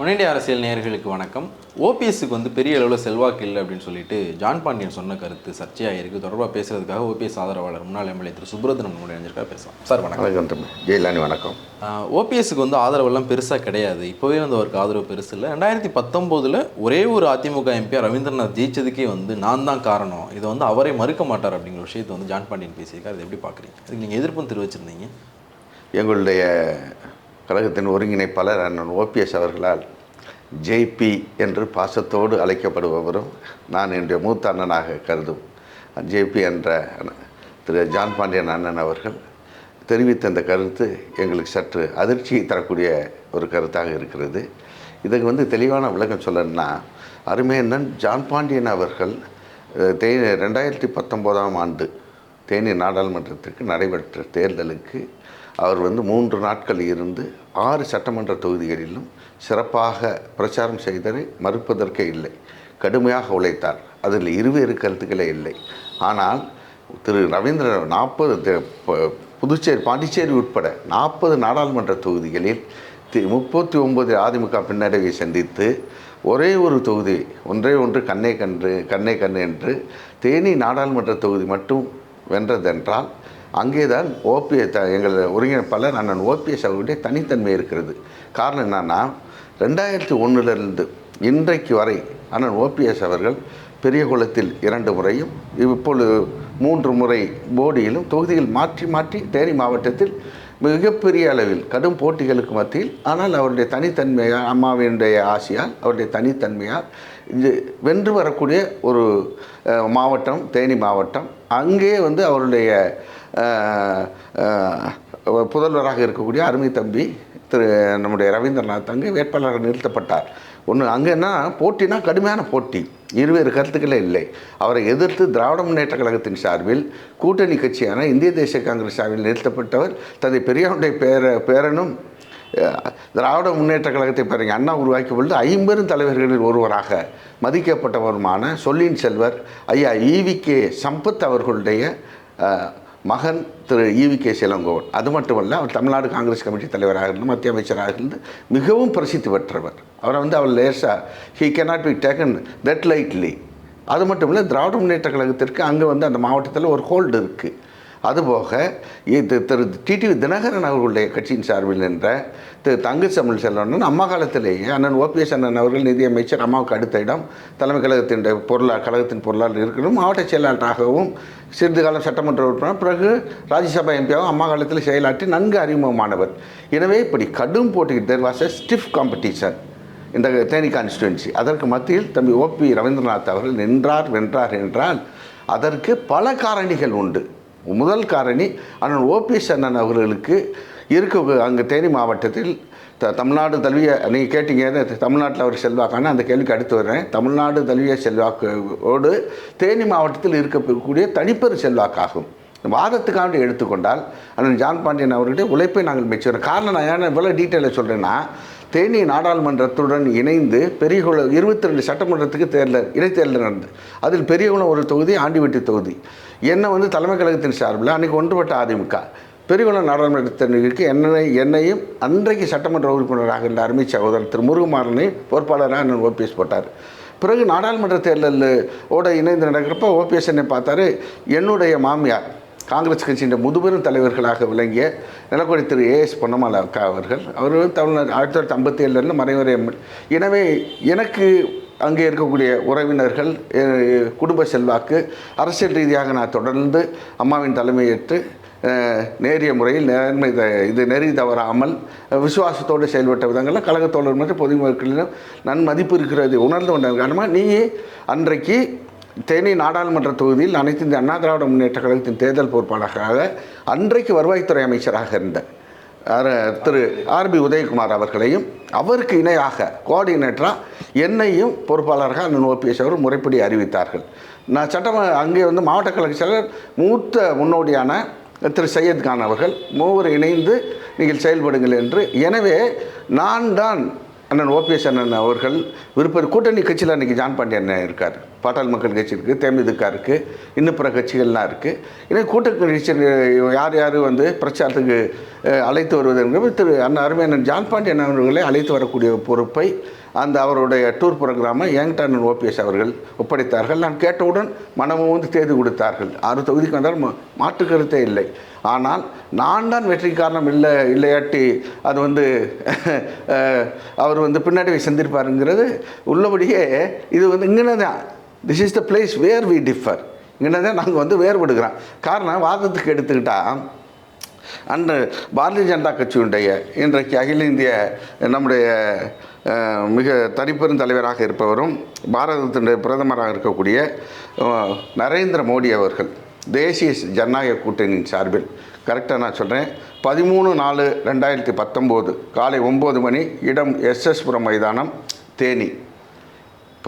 முன்னேறிய அரசியல் நேயர்களுக்கு வணக்கம். ஓபிஎஸ்க்கு வந்து பெரிய அளவில் செல்வாக்கு இல்லை அப்படின்னு சொல்லிட்டு ஜான் பாண்டியன் சொன்ன கருத்து சர்ச்சையாக இருக்குது தொடர்பாக பேசுறதுக்காக ஓபிஎஸ் ஆதரவாளர் முன்னாள் எம்எல்ஏ திரு சுப்ரதன் நம்மளுடைய அஞ்சிருக்காக பேசலாம். சார் வணக்கம். ஜெயலானி வணக்கம். ஓபிஎஸ்க்கு வந்து ஆதரவெல்லாம் பெருசாக கிடையாது. இப்போவே வந்து அவருக்கு ஆதரவு பெருசு இல்லை. ரெண்டாயிரத்தி பத்தொம்போதில் ஒரே ஒரு அதிமுக எம்பியா ரவீந்திரநாத் ஜெயிச்சதுக்கே வந்து நான் தான் காரணம். இதை வந்து அவரே மறுக்க மாட்டார் அப்படிங்கிற விஷயத்தை வந்து ஜான் பாண்டியன் பேசியிருக்காரு. அதை எப்படி பார்க்குறீங்க? அதுக்கு நீங்கள் எதிர்ப்பும் தெரிவிச்சிருந்தீங்க. எங்களுடைய கழகத்தின் ஒருங்கிணைப்பாளர் அண்ணன் ஓபிஎஸ் அவர்களால் ஜேபி என்று பாசத்தோடு அழைக்கப்படுபவரும் நான் என்னுடைய மூத்த அண்ணனாக கருதும். ஜேபி என்ற திரு ஜான் பாண்டியன் அண்ணன் அவர்கள் தெரிவித்த இந்த கருத்து எங்களுக்கு சற்று அதிர்ச்சி தரக்கூடிய ஒரு கருத்தாக இருக்கிறது. இதுக்கு வந்து தெளிவான விளக்கம் சொல்லணும்னா அருமையண்ணன் ஜான் பாண்டியன் அவர்கள் தேனி ரெண்டாயிரத்தி பத்தொம்போதாம் ஆண்டு தேனி நாடாளுமன்றத்திற்கு நடைபெற்ற தேர்தலுக்கு அவர் வந்து மூன்று நாட்கள் இருந்து ஆறு சட்டமன்ற தொகுதிகளிலும் சிறப்பாக பிரச்சாரம் செய்ததை மறுப்பதற்கே இல்லை. கடுமையாக உழைத்தார். அதில் இருவேறு கருத்துக்களே இல்லை. ஆனால் திரு ரவீந்திர நாற்பது புதுச்சேரி பாண்டிச்சேரி உட்பட நாற்பது நாடாளுமன்ற தொகுதிகளில் தி முப்பத்தி ஒம்பது அதிமுக பின்னடைவை சந்தித்து ஒரே ஒரு தொகுதி ஒன்றே ஒன்று கண்ணே கன்று கண்ணே கண்ணு என்று தேனி நாடாளுமன்ற தொகுதி மட்டும் வென்றதென்றால் அங்கே அங்கேதான் ஓபிஎஸ் எங்கள் ஒருங்கிணைப்பாளர் அண்ணன் ஓபிஎஸ் அவருடைய தனித்தன்மை இருக்கிறது. காரணம் என்னன்னா ரெண்டாயிரத்தி ஒன்றிலிருந்து இன்றைக்கு வரை அண்ணன் ஓபிஎஸ் அவர்கள் பெரியகுளத்தில் இரண்டு முறையும் இப்பொழுது மூன்று முறை போடியிலும் தொகுதியில் மாற்றி மாற்றி தேனி மாவட்டத்தில் மிகப்பெரிய அளவில் கடும் போட்டிகளுக்கு மத்தியில் ஆனால் அவருடைய தனித்தன்மையால் அம்மாவினுடைய ஆசையால் அவருடைய தனித்தன்மையால் இது வென்று வரக்கூடிய ஒரு மாவட்டம் தேனி மாவட்டம். அங்கே வந்து அவருடைய புதல்வராக இருக்கக்கூடிய அருமை தம்பி திரு நம்முடைய ரவீந்திரநாத் அங்கே வேட்பாளராக நிறுத்தப்பட்டார். ஒன்று அங்கே என்ன போட்டினா கடுமையான போட்டி. இருவேறு கருத்துக்களே இல்லை. அவரை எதிர்த்து திராவிட முன்னேற்ற கழகத்தின் சார்பில் கூட்டணி கட்சியான இந்திய தேசிய காங்கிரஸ் சார்பில் நிறுத்தப்பட்டவர் தந்தை பெரியாருடைய பேர பேரனும் திராவிட முன்னேற்ற கழகத்தை பிறகு அண்ணா உருவாக்கி பொழுது ஐம்பெரும் தலைவர்களில் ஒருவராக மதிக்கப்பட்டவருமான சொல்லின் செல்வர் ஐயா ஈவி கே சம்பத் அவர்களுடைய மகன் திரு ஈவி கே சிலங்கோவன் அது மட்டுமல்ல அவர் தமிழ்நாடு காங்கிரஸ் கமிட்டி தலைவராக இருந்து மத்திய அமைச்சராக இருந்து மிகவும் பிரசித்தி பெற்றவர். அவரை வந்து அவர் லேசாக he cannot be taken that lightly அது மட்டும் இல்லை திராவிட முன்னேற்ற கழகத்திற்கு அங்கே வந்து அந்த மாவட்டத்தில் ஒரு ஹோல்டு இருக்குது அதுபோக இது திரு டிடிவி தினகரன் அவர்களுடைய கட்சியின் சார்பில் நின்ற திரு தங்கச் தமிழ் செல்வன் அம்மா காலத்திலேயே அண்ணன் ஓபிஎஸ் அண்ணன் அவர்கள் நிதியமைச்சர் அம்மாவுக்கு அடுத்த இடம் தலைமை கழகத்தின் பொருளா கழகத்தின் பொருளாளர் இருக்கணும். மாவட்ட செயலாளராகவும் சிறிது காலம் சட்டமன்ற உறுப்பினர் பிறகு ராஜ்யசபா எம்பியாகவும் அம்மா காலத்தில் செயலாற்றி நன்கு அறிமுகமானவர். எனவே இப்படி கடும் போட்டி there was a stiff competition இந்த தேனி கான்ஸ்டுவன்சி அதற்கு மத்தியில் தம்பி ஓபி ரவீந்திரநாத் அவர்கள் நின்றார் வென்றார் என்றால் அதற்கு பல காரணிகள் உண்டு. முதல் காரணி அண்ணன் ஓபிஎஸ் அண்ணன் அவர்களுக்கு இருக்க அங்கே தேனி மாவட்டத்தில் த தமிழ்நாடு தழுவிய நீங்கள் கேட்டீங்க தமிழ்நாட்டில் அவர் செல்வாக்கான? அந்த கேள்விக்கு அடுத்து வர்றேன். தமிழ்நாடு தழுவிய செல்வாக்கோடு தேனி மாவட்டத்தில் இருக்கக்கூடிய தனிப்பெரு செல்வாக்காகும். வாதத்துக்காண்டி எடுத்துக்கொண்டால் அண்ணன் ஜான் பாண்டியன் அவர்களுடைய உழைப்பை நாங்கள் மெச்சுகிறோம் காரணம் நான் ஏன் இவ்வளோ டீட்டெயிலாக சொல்கிறேன்னா தேனி நாடாளுமன்றத்துடன் இணைந்து பெரியகுளம் இருபத்தி ரெண்டு சட்டமன்றத்துக்கு தேர்தல் இடைத்தேர்தல் நடந்தது. அதில் பெரியகுளம் ஒரு தொகுதி ஆண்டிவெட்டி தொகுதி. என்னை வந்து தலைமை கழகத்தின் சார்பில் அன்றைக்கி ஒன்றுபட்ட அதிமுக பெரியகுளம் நாடாளுமன்றத்திற்கு என்னை என்னையும் அன்றைக்கு சட்டமன்ற உறுப்பினராக இருந்த அருமை சகோதரர் திரு முருகுமாரனை பொறுப்பாளராக நான் ஓபிஎஸ் போட்டார். பிறகு நாடாளுமன்ற தேர்தல் ஓட இணைந்து நடக்கிறப்ப ஓபிஎஸ் என்னை பார்த்தாரு என்னுடைய மாமியார் காங்கிரஸ் கட்சியின் முதுபெரும் தலைவர்களாக விளங்கிய நிலக்கொடி திரு ஏஎஸ் பொன்னமலா அக்கா அவர்கள் அவர் தமிழ்நாடு ஆயிரத்தி தொள்ளாயிரத்தி ஐம்பத்தி ஏழுலேருந்து மறைவரை எனவே எனக்கு அங்கே இருக்கக்கூடிய உறவினர்கள் குடும்ப செல்வாக்கு அரசியல் ரீதியாக நான் தொடர்ந்து அம்மாவின் தலைமையேற்று நேரிய முறையில் நேர்மை த- இது நெறி தவறாமல் விசுவாசத்தோடு செயல்பட்ட விதங்களில் கழகத்தோழர் மற்றும் பொதுமக்களிடம் நன்மதிப்பு இருக்கிறது உணர்ந்து கொண்ட காரணமாக நீ அன்றைக்கு தேனி நாடாளுமன்ற தொகுதியில் அனைத்து இந்த அண்ணா திராவிட முன்னேற்ற கழகத்தின் தேர்தல் பொறுப்பாளராக அன்றைக்கு வருவாய்த்துறை அமைச்சராக இருந்த திரு ஆர்பி உதயகுமார் அவர்களையும் அவருக்கு இணையாக கோஆர்டினேட்டராக என்னையும் பொறுப்பாளராக அண்ணன் ஓபிஎஸ் அவர் முறைப்படி அறிவித்தார்கள். நான் சட்டம அங்கே வந்து மாவட்ட கழக செயலர் மூத்த முன்னோடியான திரு சையத் கான் அவர்கள் மூவர் இணைந்து நீங்கள் செயல்படுங்கள் என்று. எனவே நான் தான் அண்ணன் ஓபிஎஸ் அண்ணன் அவர்கள் விருப்ப கூட்டணி கட்சியில் அன்றைக்கி ஜான் பாண்டியன் இருக்கார். பாட்டாளி மக்கள் கட்சி இருக்குது தேமுதிக இருக்குது இன்னும் பிற கட்சிகள்லாம் இருக்குது இன்னும் கூட்டணி யார் யார் வந்து பிரச்சாரத்துக்கு அழைத்து வருவதென்றது திரு அண்ணன் அருமையான ஜான் பாண்டியன் அவர்களை அழைத்து வரக்கூடிய பொறுப்பை அந்த அவருடைய டூர் ப்ரோக்ராமை என்கிட்ட ஓபிஎஸ் அவர்கள் ஒப்படைத்தார்கள். நான் கேட்டவுடன் மனமும் வந்து தேதி கொடுத்தார்கள். ஆறு தொகுதிக்கு வந்தால் மா- மாற்று கருத்தே இல்லை. ஆனால் நான் தான் வெற்றி காரணம் இல்லை இல்லையாட்டி அது வந்து அவர் வந்து பின்னாடி சந்திருப்பாருங்கிறது உள்ளபடியே இது வந்து இங்கே தான் this is the place where we differ இங்கே நாங்கள் வந்து வேறுபடுகிறோம். காரணம் வாதத்துக்கு எடுத்துக்கிட்டால் அன்று பாரதிய ஜனதா கட்சியுடைய இன்றைக்கு அகில இந்திய நம்முடைய மிக தனிப்பெரும் தலைவராக இருப்பவரும் பாரதத்தினுடைய பிரதமராக இருக்கக்கூடிய நரேந்திர மோடி அவர்கள் தேசிய ஜனநாயக கூட்டணியின் சார்பில். கரெக்டாக நான் சொல்கிறேன் பதிமூணு நாலு ரெண்டாயிரத்தி பத்தொம்போது காலை ஒம்பது மணி இடம் எஸ்எஸ்புரம் மைதானம் தேனி.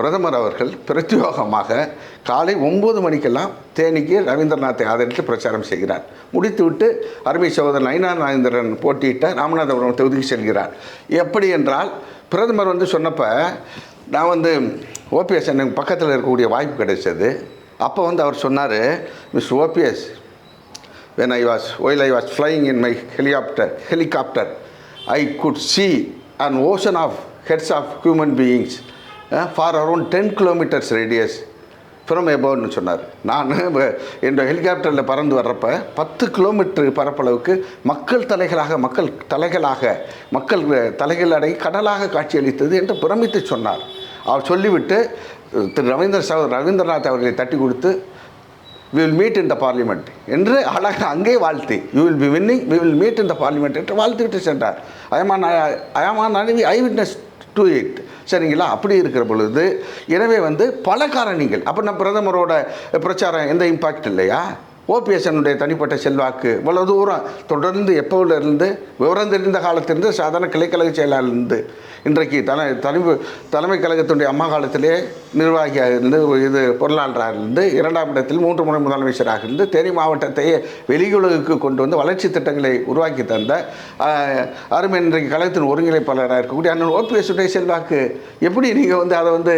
பிரதமர் அவர்கள் பிரத்யோகமாக காலை ஒம்பது மணிக்கெல்லாம் தேனிக்கு ரவீந்திரநாத்தை ஆதரித்து பிரச்சாரம் செய்கிறார். முடித்துவிட்டு அருமை சகோதரன் நயினா நாகேந்திரன் போட்டியிட்ட ராமநாதபுரம் தொகுதிக்கு செல்கிறார். எப்படி என்றால் பிரதமர் வந்து சொன்னப்போ நான் வந்து ஓபிஎஸ் எனக்கு பக்கத்தில் இருக்கக்கூடிய வாய்ப்பு கிடைச்சது. அப்போ வந்து அவர் சொன்னார் miss OPS when I was while I was flying in my helicopter helicopter I could see an ocean of heads of human beings uh, for around 10 kilometers radius from சொன்னார். நான் என்னோட ஹெலிகாப்டரில் பறந்து வர்றப்ப பத்து கிலோமீட்டர் பரப்பளவுக்கு மக்கள் தலைகளாக மக்கள் தலைகளாக மக்கள் தலைகள் அடை கடலாக காட்சியளித்தது என்று பிரமித்து சொன்னார். அவர் சொல்லிவிட்டு திரு ரவீந்திர சகோதரர் ரவீந்திரநாத் அவர்களை தட்டி கொடுத்து we will meet in the parliament என்று அழகாக அங்கே வாழ்த்தி you will be winning we will meet in the parliament என்று வாழ்த்துக்கிட்டு சென்றார். I am an I am an அணிவி eyewitness to it சரிங்களா? அப்படி இருக்கிற பொழுது எனவே வந்து பல காரணிகள் அப்போ நம்ம பிரதமரோட பிரச்சாரம் எந்த இம்பாக்ட் இல்லையா? ஓபிஎஸ்என்னுடைய தனிப்பட்ட செல்வாக்கு இவ்வளோ தூரம் தொடர்ந்து எப்போல இருந்து விவரம் தெரிந்த காலத்திலிருந்து சாதாரண கிளைக்கழக செயலாளர்ந்து இன்றைக்கு தலை தலைமை தலைமை கழகத்தினுடைய அம்மா காலத்திலே நிர்வாகியாக இருந்து இது பொருளாளராக இருந்து இரண்டாம் இடத்தில் மூன்று முறை முதலமைச்சராக இருந்து தேனி மாவட்டத்தையே வெளியுலகுக்கு கொண்டு வந்து வளர்ச்சி திட்டங்களை உருவாக்கி தந்த அருமை இன்றைக்கு கழகத்தின் ஒருங்கிணைப்பாளராக இருக்கக்கூடிய அண்ணன் ஓபிஎஸ் உடைய செல்வாக்கு. எப்படி நீங்கள் வந்து அதை வந்து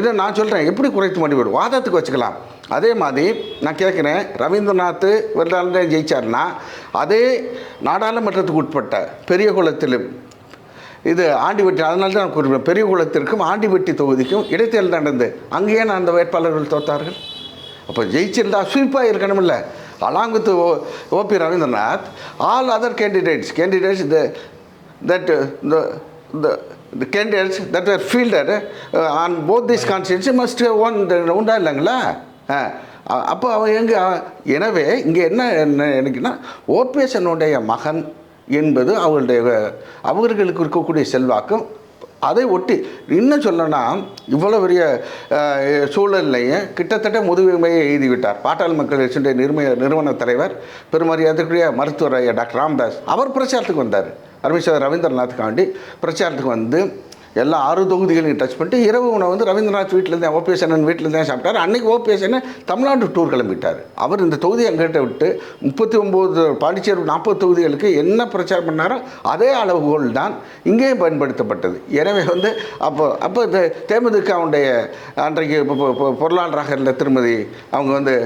இதை நான் சொல்கிறேன் எப்படி குறைத்து மடிவிடும் வாதத்துக்கு வச்சுக்கலாம். அதே மாதிரி நான் கேட்குறேன் ரவீந்திரநாத் வெள்ளாண்டு ஜெயிச்சார்னா அதே நாடாளுமன்றத்துக்கு உட்பட்ட பெரிய குளத்திலும் இது ஆண்டிபட்டி அதனால தான் நான் குறிப்பிட்டேன் பெரிய குளத்திற்கும் ஆண்டிபட்டி தொகுதிக்கும் இடைத்தேர்தல் நடந்து அங்கேயே நான் அந்த வேட்பாளர்கள் தோத்தார்கள். அப்போ ஜெயிச்சிருந்தா ஸ்வீப்பாக இருக்கணும்ல along with O OP Ravindranath all other candidates candidates the that the the that candidates that were fielded uh, on both these constituency must have won the உண்டா இல்லைங்களா? அப்போ அவன் எங்கே எனவே இங்கே என்ன என்ன எனக்குன்னா ஓபிஎஸ்னுடைய மகன் என்பது அவர்களுடைய அவர்களுக்கு இருக்கக்கூடிய செல்வாக்கும் அதை ஒட்டி இன்னும் சொல்லணும்னா இவ்வளோ பெரிய அஹ், சூழல்லையே கிட்டத்தட்ட முதுமையை எழுதிவிட்டார் பாட்டாள் மக்கள் கட்சியுடைய நிர்மய நிறுவன தலைவர் பெருமரியாதைக்குரிய மருத்துவர் ஐயா டாக்டர் ராமதாஸ் அவர் பிரச்சாரத்துக்கு வந்தார். அருமைச்சர் ரவீந்திரநாத்துக்காண்டி பிரச்சாரத்துக்கு வந்து எல்லா ஆறு தொகுதிகளையும் டச் பண்ணிட்டு இரவு உணவு வந்து ரவீந்திரநாத் வீட்டில் தான் ஓபிஎஸ் அண்ணன் வீட்டில் தான் சாப்பிட்டார். அன்னைக்கு ஓபிஎஸ் அண்ணன் தமிழ்நாடு டூர் கிளம்பிட்டார். அவர் இந்த தொகுதியை எங்கிட்ட விட்டு முப்பத்தி ஒம்பது பாண்டிச்சேரி நாற்பது தொகுதிகளுக்கு என்ன பிரச்சாரம் பண்ணாரோ அதே அளவுகோல் தான் இங்கேயும் பயன்படுத்தப்பட்டது. எனவே வந்து அப்போ அப்போ இந்த தேமுதிகவுடைய அன்றைக்கு பொருளாளராக இருந்த திருமதி அவங்க வந்து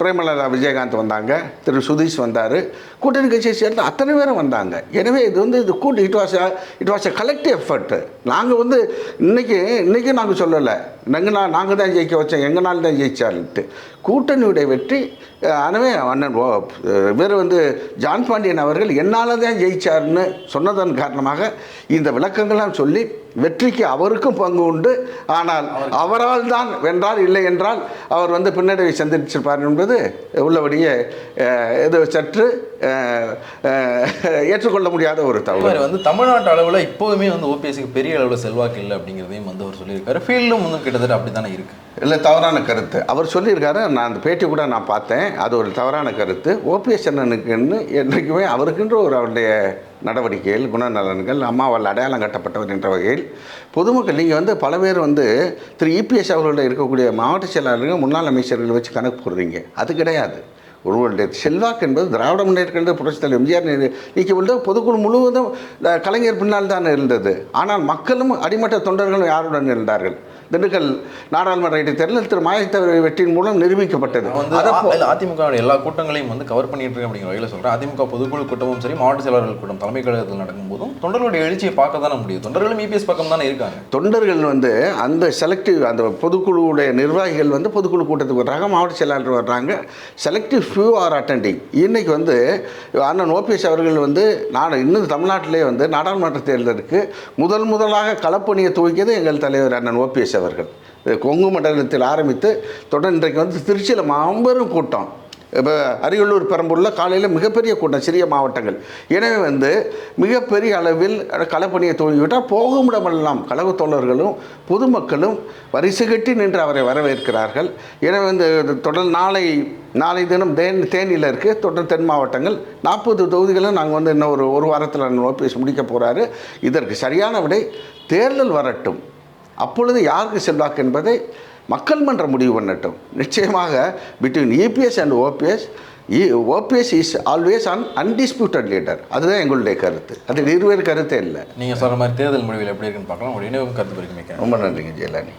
பிரேமலதா விஜயகாந்த் வந்தாங்க திரு சுதீஷ் வந்தார் கூட்டணி கட்சியை சேர்ந்து அத்தனை பேரும் வந்தாங்க. எனவே இது வந்து இது கூட்டு it was it was a collective effort நாங்கள் வந்து இன்றைக்கி இன்றைக்கும் நாங்கள் சொல்லலை. நாங்கள் நான் நாங்கள் தான் ஜெயிக்க வச்சோம் எங்களால் தான் ஜெயிச்சார்ன்ட்டு கூட்டணியுடைய வெற்றி அஹ், அண்ணன் வேறு வந்து ஜான் பாண்டியன் அவர்கள் என்னால் தான் ஜெயிச்சார்னு சொன்னதன் காரணமாக இந்த விளக்கங்கள்லாம் சொல்லி வெற்றிக்கு அவருக்கும் பங்கு உண்டு. ஆனால் அவரால் தான் வென்றால் இல்லை என்றால் அவர் வந்து பின்னடைவை சந்திச்சிருப்பார் என்பது உள்ளபடியே இது சற்று ஏற்றுக்கொள்ள முடியாத ஒரு மாதிரி வந்து தமிழ்நாட்டு அளவில் இப்போதுமே வந்து ஓபிஎஸ்க்கு பெரிய அளவில் செல்வாக்கு இல்லை அப்படிங்கிறதையும் வந்து அவர் சொல்லியிருக்காரு. ஃபீல்டும் வந்து கிட்டத்தட்ட அப்படி தானே இருக்கு? இல்லை தவறான கருத்து. அவர் சொல்லியிருக்காரு நான் அந்த பேட்டி கூட நான் பார்த்தேன். அது ஒரு தவறான கருத்து. ஓபிஎஸ் அண்ணனுக்குன்னு என்றைக்குமே அவருக்குன்ற ஒரு அவருடைய நடவடிக்கைகள் குணநலன்கள் அம்மாவால் அடையாளம் கட்டப்பட்டவர் என்ற வகையில் பொதுமக்கள் நீங்கள் வந்து பல பேர் வந்து திரு இபிஎஸ் அவர்களோட இருக்கக்கூடிய மாவட்ட செயலாளர்கள் முன்னாள் அமைச்சர்களை வச்சு கணக்கு போடுறீங்க. அது கிடையாது. ஒருவருடைய செல்வாக்கு என்பது திராவிட முன்னேற்ற கழக புரட்சித் தலைவர் எம்ஜிஆர் நீக்கி உள்ள பொதுக்குழு முழுவதும் கலைஞர் பின்னால் தான் இருந்தது. ஆனால் மக்களும் அடிமட்ட தொண்டர்களும் யாருடன் இருந்தார்கள்? திண்டுக்கல் நாடாளுமன்ற இடைத்தேர்தலில் திரு மாயத்தேவர் வெற்றியின் மூலம் நிரூபிக்கப்பட்டது. அதிமுக எல்லா கூட்டங்களையும் வந்து கவர் பண்ணிட்டு இருக்கேன் அப்படிங்கிற வகையில் சொல்றேன். அதிமுக பொதுக்குழு கூட்டமும் சரி மாவட்ட செயலாளர்கள் கூட்டம் தலைமை கழகத்தில் நடக்கும்போதும் தொண்டர்களுடைய எழுச்சியை பார்க்க தானே முடியும். தொண்டர்களும் இபிஎஸ் பக்கம் தானே இருக்காங்க. தொண்டர்கள் வந்து அந்த செலக்டிவ் அந்த பொதுக்குழுவுடைய நிர்வாகிகள் வந்து பொதுக்குழு கூட்டத்துக்கு வர்றாங்க மாவட்ட செயலாளர் வர்றாங்க. செலக்டிவ் ஃபியூ ஆர் அட்டெண்டிங் இன்னைக்கு வந்து அண்ணன் ஓபிஎஸ் அவர்கள் வந்து நான் இன்னும் தமிழ்நாட்டிலே வந்து நாடாளுமன்ற தேர்தலுக்கு முதல் முதலாக களப்பணியை துவக்கியது எங்கள் தலைவர் அண்ணன் ஓபிஎஸ் அவர்கள் கொங்கு மண்டலத்தில் ஆரம்பித்து தொடர் இன்றைக்கு வந்து திருச்சியில் மாபெரும் கூட்டம். இப்போ அரியலூர் பெரம்பூரில் காலையில் மிகப்பெரிய கூட்டம் சிறிய மாவட்டங்கள். எனவே வந்து மிகப்பெரிய அளவில் களப்பணியை துவங்கிவிட்டால் போகும் இடமெல்லாம் கழகத் தோழர்களும் பொதுமக்களும் வரிசை கட்டி நின்று அவரை வரவேற்கிறார்கள். எனவே வந்து தொடர் நாளை நாளை தினம் தேன் தேனியில் இருக்குது தொடர் தென் மாவட்டங்கள் நாற்பது தொகுதிகளும் நாங்கள் வந்து இன்னும் ஒரு ஒரு வாரத்தில் ஓபிஎஸ் முடிக்க போகிறாரு இதற்கு சரியான விடை தேர்தல் வரட்டும். அப்பொழுது யாருக்கு செல்வாக்கு என்பதை மக்கள் மன்றம் முடிவு பண்ணட்டும். நிச்சயமாக between EPS and OPS OPS is always an undisputed leader அதுதான் எங்களுடைய கருத்து. அது இருவேறு கருத்தே இல்லை. நீங்க சொல்ற மாதிரி தேர்தல் முடிவில் எப்படி இருக்குன்னு பார்க்கலாம். இணைவும் கருத்து பெருமைக்க ரொம்ப நன்றிங்க ஜெயலானி